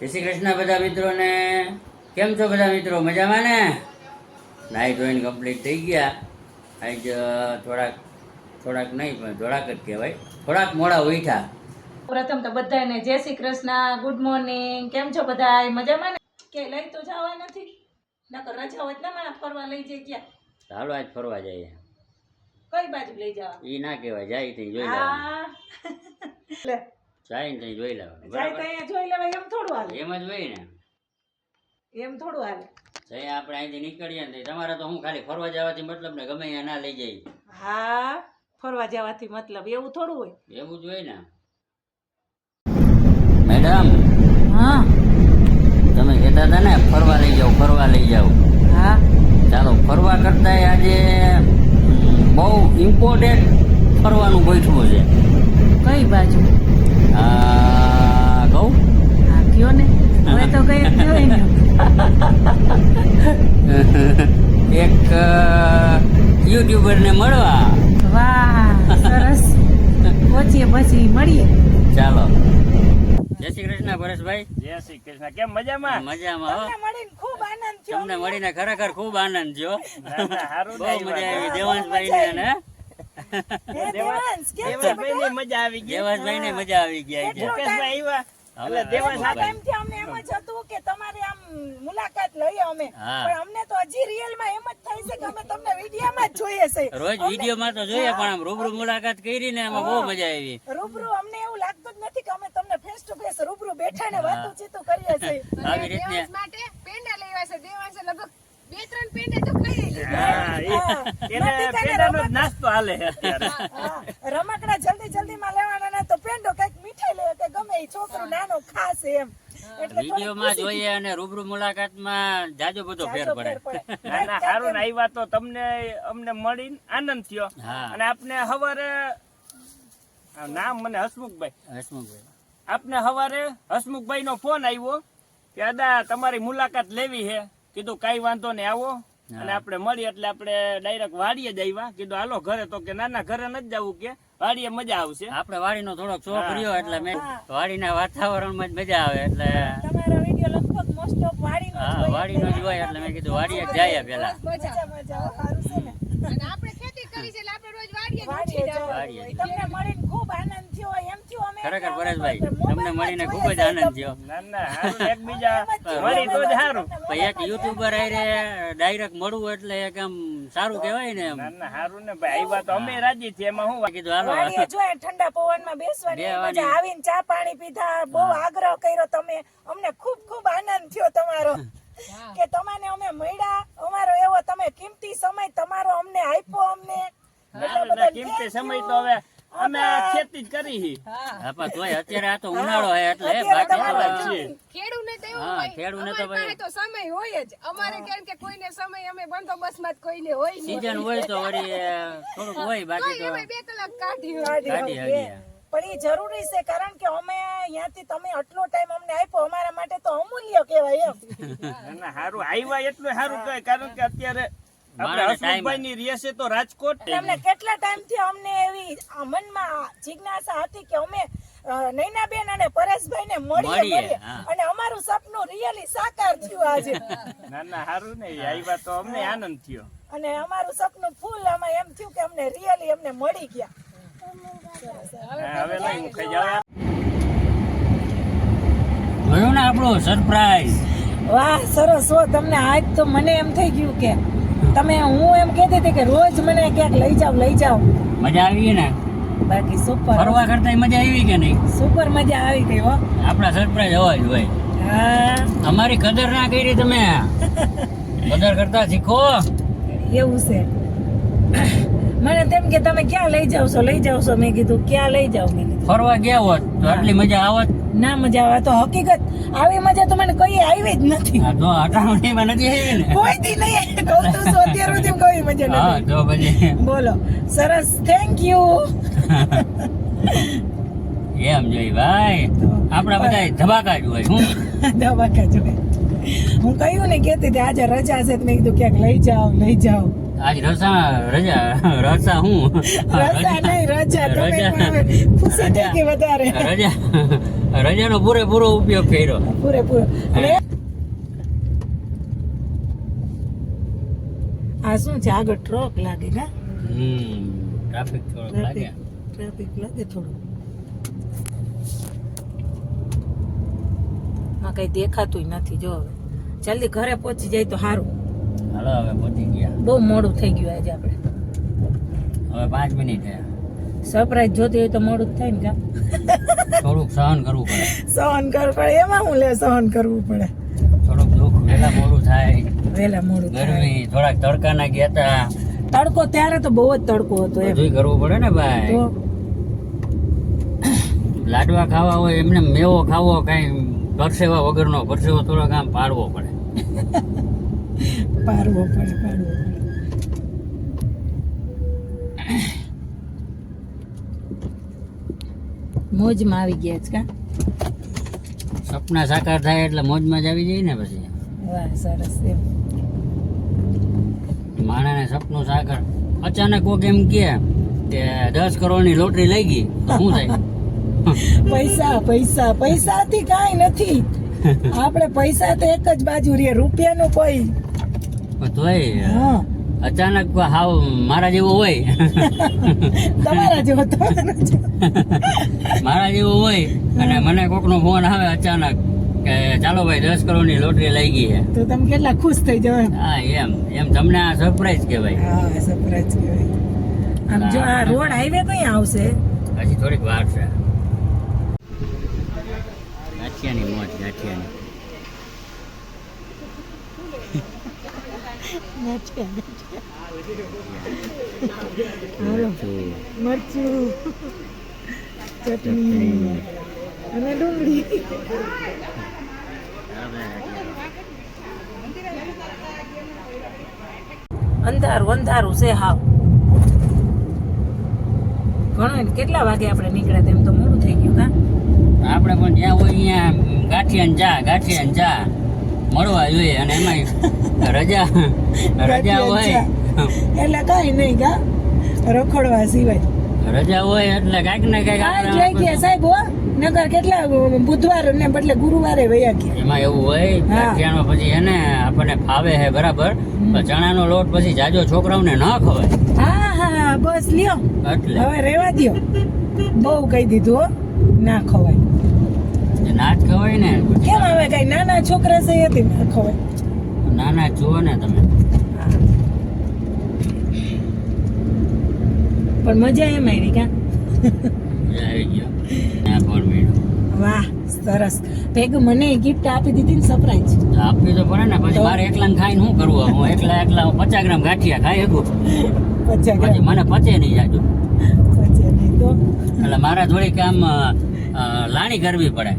જય શ્રી કૃષ્ણ બધા મિત્રોને. કેમ છો બધા મિત્રો? મજામાં ને? નાઈ ધોઈને કમ્પ્લીટ થઈ ગયા. આજ થોડાક થોડાક નહીં પણ થોડાક જ કહેવાય. થોડાક મોડા ઉઠ્યા. પ્રથમ તો બધાને જય શ્રી કૃષ્ણ ગુડ મોર્નિંગ કેમ છો બધા મજામાં ને? કે લઈ તો જવા નથી? નકર રજા હોય ના મારા ફરવા લઈ જઈ ગયા. ચાલો આજ ફરવા જઈએ. કઈ બાજુ લઈ જવા? એ ના કહેવાય જાય ત્યાં જોઈ લે. જાય ને જોઈ લેવાનું જાય તો બરાબર અહીંયા જોઈ લેવાય એમ થોડું હાલે. એમ જ હોય ને? એમ થોડું હાલે. જઈ આપણે અહીંથી નીકળીએ ને તમારે તો હું ખાલી ફરવા જવાથી મતલબ ને ગમે અહીંયા ના લઈ જાય. હા ફરવા જવાથી મતલબ એવું થોડું હોય. એવું જ હોય ને? મેડમ? હા. તમે કહેતા હતા ને ફરવા લઈ જાઓ ફરવા લઈ જાઓ. હા. ચાલો ફરવા કરતા આજે બહુ ઇમ્પોર્ટન્ટ ફરવાનું બેઠવું છે. કઈ બાજુ? કહું કયો ને? હવે તો કઈ કયો ને એક યુટ્યુબરને મળવા. વાહ સરસ. પહોંચીએ પછી મળીએ. ચાલો. જય શ્રી કૃષ્ણ પરેશભાઈ જય શ્રી કૃષ્ણ. કેમ મજામાં? મજામાં હો. મળીને ખૂબ આનંદ થયો તમને મળીને ખરેખર ખૂબ આનંદ થયો. ના, ના, બહુ મજા આવી. દેવાંશભાઈ ને હે દેવાંશ, કેમ મજા આવી ગઈ? દેવાંશભાઈ ને મજા આવી ગયા મુકેશભાઈ આવ્યા એટલે દેવાંશ ટાઈમથી અમને એમ જ હતું કે તમારે આમ મુલાકાત લઈએ અમે. પણ અમને તો હજી રિયલમાં એમ જ થાય છે કે અમે તમને વિડીયોમાં જ જોઈએ છે. રોજ વિડીયોમાં તો જોઈએ પણ આમ રૂબરૂ મુલાકાત કરી ને એમાં બહુ મજા આવી. રૂબરૂ અમને એવું લાગતું જ નથી કે અમે તમને ફેસ ટુ ફેસ રૂબરૂ બેઠા ને વાતો ચીતો કરીએ છીએ. આવી રીતે માટે પેંડા લેવા છે. દેવાંશે લગભગ બે ત્રણ પેંડા તો ખાઈ લીધા. હા, એ- એને પેંડાનો જ નાસ્તો હાલે છે અત્યારે. હા, રમકડા જલ્દી જલ્દી માં લેવાના ને તો પેંડો કંઈક મીઠાઈ લે કે ગમે એ છોકરો નાનો ખાશે એમ. વિડીયોમાં જોઈએ અને રૂબરૂ મુલાકાતમાં જાજો બધો ફેર પડે. ના ના હારું ને આવ્યા તો તમને અમને મળીને આનંદ થયો. અને આપને હવારે નામ મને હસમુખભાઈ. હસમુખભાઈ. આપને હવારે હસમુખભાઈ નો ફોન આવ્યો કે અદા તમારી મુલાકાત લેવી છે કીધું કઈ વાંધો નહીં આવો. અને આપણે મળી એટલે આપણે ડાયરેક્ટ વાડીએ જ આવ્યા. કીધું હાલો ઘરે તો કે ના ના ઘરે નથી જવું કે વાડીએ મજા આવશે. આપણે વાડીનો થોડોક શોખ રહ્યો એટલે મેં વાડીના વાતાવરણમાં જ મજા આવે એટલે તમારા વીડિયો લગભગ મોસ્ટ ઓફ વાડીનો જ હા હોય. વાડીનો જ હોય એટલે મેં કીધું વાડીએ જ જઈએ પેલા મજા. મજા મજા સારું છે ને. અને આપણે ખેતી કરી છે એટલે આપણે રોજ વાડીએ. તમને મળીને ખૂબ આનંદ થયો એમ થયું અમે ખરેખર પરેશભાઈ તમને મળીને ખૂબ જ આનંદ થયો. ના ના એકબીજા મળી તો જ હારું. પછી એક યુટ્યુબર આરે ડાયરેક્ટ મળવું એટલે એક આમ સારું કહેવાય ને એમ ના ના હારું ને ભાઈ આવ્યા તો અમે રાજી છીએ એમાં હું કીધું હાલો જો ઠંડા પવનમાં બેસવાની મજા આવીને ચા પાણી પીધા. બહુ આગ્રહ કર્યો તમે. અમને ખૂબ ખૂબ આનંદ થયો તમારો. કે તમને અમે મળ્યા. અમારો એવો તમે કિંમતી સમય તમારો અમને આપ્યો અમને. ના ના કિંમતી સમય તો હવે અમે ખેતી જ કરી હી. હા. પણ તોય અત્યારે આ તો ઉનાળો હે એટલે બાકી તો છીએ. ખેડૂને તો એવું હા, હોય ખેડૂને તો ભાઈ તો સમય હોય જ. અમારે કેમ કે કોઈને સમય અમે બંદોબસ્તમાં જ કોઈને હોય નહીં. સીઝન હોય તો વળી એ થોડુંક હોય બાકી તો. બે કલાક કાઢી. કાઢી. શકીએ. પણ એ જરૂરી છે કારણ કે અમે અહીંયાથી તમે આટલો ટાઈમ અમને આપ્યો અમારા માટે તો અમૂલ્ય કહેવાય એમ. હારું. આવ્યા એટલું સારું કહે કારણ કે અત્યારે આપણે હસમુખભાઈ ની રહેશે તો રાજકોટ તમને અમને કેટલા ટાઈમથી અમને મનમાં જિજ્ઞાસા હતી કે અમે નૈનાબેન અને પરેશભાઈ ને મળીએ. અને અમારું સપનું રિયલી સાકાર થયું આજે. ના ના સારું ને આવ્યા તો અમને આનંદ થયો. અને અમારું સપનું ફૂલ આમાં એમ થયું કે અમને રિયલી અમને મળી ગયા. હવે લઈ ખાઈ જાવ જોયું ને આપણો સરપ્રાઈઝ વાહ સરસ. હો તમને આજ તો મને એમ થઈ ગયું કે તમે હું એમ કહેતી હતી કે રોજ મને ક્યાંક લઈ જાવ લઈ જાવ. મજા આવી ને? બાકી સુપર ફરવા કરતા મજા આવી કે નહીં? સુપર મજા આવી ગઈ હો. આપણા સરપ્રાઈઝ હોવા જ હોય. હા. અમારી કદર ના કરી તમે. કદર કરતા શીખો. એવું છે. મને તેમ કે તમે ક્યાં લઈ જાવ છો? લઈ જાવ છો? મેં કીધું ક્યાં લઈ જાવ? મેં કીધું ફરવા ગયા હોત તો આટલી મજા આવત? ના મજા આવે તો હકીકત. આવી મજા તો મને કઈ આવી જ નથી. તો અટામણીમાં નથી આવી ને. કોઈ દી નહીં કહું તો અત્યાર સુધી કોઈ મજા હા તો પછી. બોલો સરસ. થેન્ક યુ એમ જોઈ ભાઈ. આપણા બધા ધબાકા જ હોય હું? ધબાકા જોડે હું કહ્યું ને કેતી હતી આજે રજા છે. મેં કીધું ક્યાંક લઈ જાઓ લઈ જાઓ. આજ રસા રજા રસા હું? રસા નહીં રજા તમે ખુશી થઈ વધારે. રજા. રજાનો પૂરેપૂરો ઉપયોગ કર્યો. પૂરેપૂરો. આ શું છે? આગળ ટ્રક લાગે ને? હમ ટ્રાફિક થોડોક લાગે. ટ્રાફિક લાગે થોડું. આ કઈ દેખાતું નથી જો હવે. જલ્દી ઘરે પહોંચી જાય તો સારું હાલો હવે પહોંચી ગયા. બહુ મોડું થઈ ગયું આજે આપણે. હવે પાંચ મિનિટ થયા. સરપ્રાઈઝ જોતી હોય તો મોડું થાય ને કા? થોડુંક સહન કરવું પડે. સહન કરવું પડે. એમાં હું લે સહન કરવું પડે? થોડુંક દુઃખ વેલા મોડું થાય. વેલા મોડું ગરમી થોડાક તડકાના ગયા હતા તડકો ત્યારે તો બહુ જ તડકો હતો એ જોઈ કરવું પડે ને ભાઈ. લાડવા ખાવા હોય એમને મેવો ખાવો કઈ પરસેવા વગરનો પરસેવો થોડોક આમ પાડવો પડે. પાડવો પડે પાડવો મોજમાં આવી ગયા છે કા? સપના સાકાર થાય એટલે મોજમાં જ આવી જાય ને પછી. વાહ સરસ એમ. માણાને સપનું સાકાર. અચાનક કોક એમ કે દસ કરોડની લોટરી લઈ ગઈ તો શું થાય? પૈસા પૈસા પૈસાથી કાંઈ નથી. આપણે પૈસા તો એક જ બાજુ રે રૂપિયાનું કોઈ. પણ તોય હા. અચાનક હાવ મારા જેવો હોય. તમારા જેવો મારા જેવો હોય અને મને કોકનો ફોન આવે અચાનક કે ચાલો ભાઈ દસ કરોડની લોટરી લઈ ગઈ છે. તો તમે કેટલા ખુશ થઈ જાવ હા એમ એમ તમને આ સરપ્રાઈઝ કહેવાય. હા સરપ્રાઈઝ કહેવાય. આમ જો આ રોડ હાઈવે કઈ આવશે? હજી થોડીક વાર છે. ગાંઠિયાની મોજ ગાંઠિયાની. મરચું. ચટણી. અને ડુંગળી. અંધારું અંધારું છે હાવ. ઘણું કેટલા વાગે આપણે નીકળ્યા તેમ તો મોડું થઈ ગયું કા? આપણે પણ જ્યાં હોય ત્યાં ગાંઠિયાને જા ગાંઠિયાને જા. મળવા જોઈએ અને એમાં રજા રજા હોય. એટલે કઈ નહીં કા રખડવા સિવાય. રજા હોય એટલે કાંઈક ને કાંઈક સાહેબ હો નગર કેટલા બુધવાર ને બદલે ગુરુવારે વયા ગયા. એમાં એવું હોય હા. ગાંઠિયાનો પછી એને આપણને ફાવે હે બરાબર ચણાનો લોટ પછી જાજો છોકરાઓને ન ખવાય. હા હા બસ લ્યો. એટલે. હવે રેવા દ્યો. બહુ કહી દીધું હો ના ખવાય. ના જ ખવાય ને. કેમ આવે કઈ નાના છોકરા છે ના ખવાય? નાના જુઓ ને તમે. પણ મજા એમ આવી કા આવી ગયો ફોન મળ્યો. વાહ સરસ. ભેગું મને ગિફ્ટ આપી દીધી ને સરપ્રાઈઝ આપવી તો પડે ને પછી? મારે એકલા ખાઈને શું કરવું હું એકલા એકલા હું પચાસ ગ્રામ ગાંઠિયા ખાઈ શકું? પચાસ પછી મને પચે નહીં જાજુ. નહીં તો? એટલે મારે થોડીક આમ લાણી કરવી પડે.